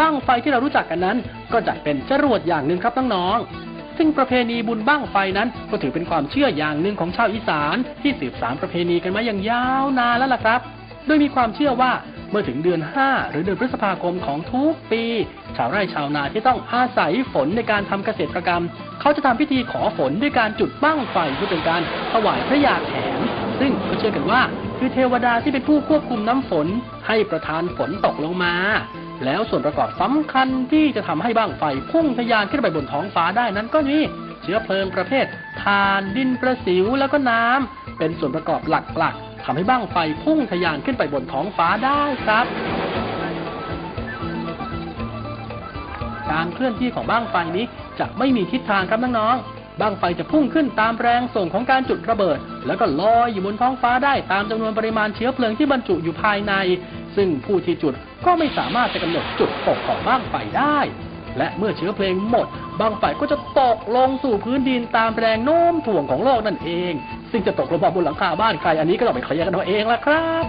บั้งไฟที่เรารู้จักกันนั้น ก็จัดเป็นจรวดอย่างหนึ่งครับน้องๆซึ่งประเพณีบุญบั้งไฟนั้น ก็ถือเป็นความเชื่ออย่างหนึ่งของชาวอีสาน ที่สืบสานประเพณีกันมาอย่างยาวนานแล้วล่ะครับ โดยมีความเชื่อว่าเมื่อถึงเดือน 5 หรือเดือนพฤษภาคมของทุกปี ชาวไร่ชาวนาที่ต้องอาศัยฝนในการทำเกษตรกรรม เขาจะทำพิธีขอฝนด้วยการจุดบั้งไฟเพื่อเป็นการถวายพระยาแถมซึ่งก็เชื่อกันว่า คือเทวดาที่เป็นผู้ควบคุมน้ำฝนให้ประทานฝนตกลงมา แล้วส่วนประกอบสำคัญที่จะทำให้บั้งไฟพุ่งทะยานขึ้นไปบนท้องฟ้าได้นั้นก็นี่เชื้อเพลิงประเภทถ่านดินประสิวแล้วก็น้ำเป็นส่วนประกอบหลักๆทำให้บั้งไฟพุ่งทะยานขึ้นไปบนท้องฟ้าได้ครับการเคลื่อนที่ของบ้างไฟนี้จะไม่มีทิศทางครับน้องๆ บ้างไฟจะพุ่งขึ้นตามแรงส่งของการจุดระเบิด แล้วก็ลอยอยู่บนท้องฟ้าได้ตามจำนวนปริมาณเชื้อเพลิงที่บรรจุอยู่ภายใน ซึ่งผู้ที่จุดก็ไม่สามารถจะกำหนดจุดตกของบ้างไฟได้ และเมื่อเชื้อเพลิงหมดบ้างไฟก็จะตกลงสู่พื้นดินตามแรงโน้มถ่วงของโลกนั่นเอง ซึ่งจะตกลงมาบนหลังคาบ้านใครอันนี้ก็ต้องไปเคลียร์กันเอาเองละครับ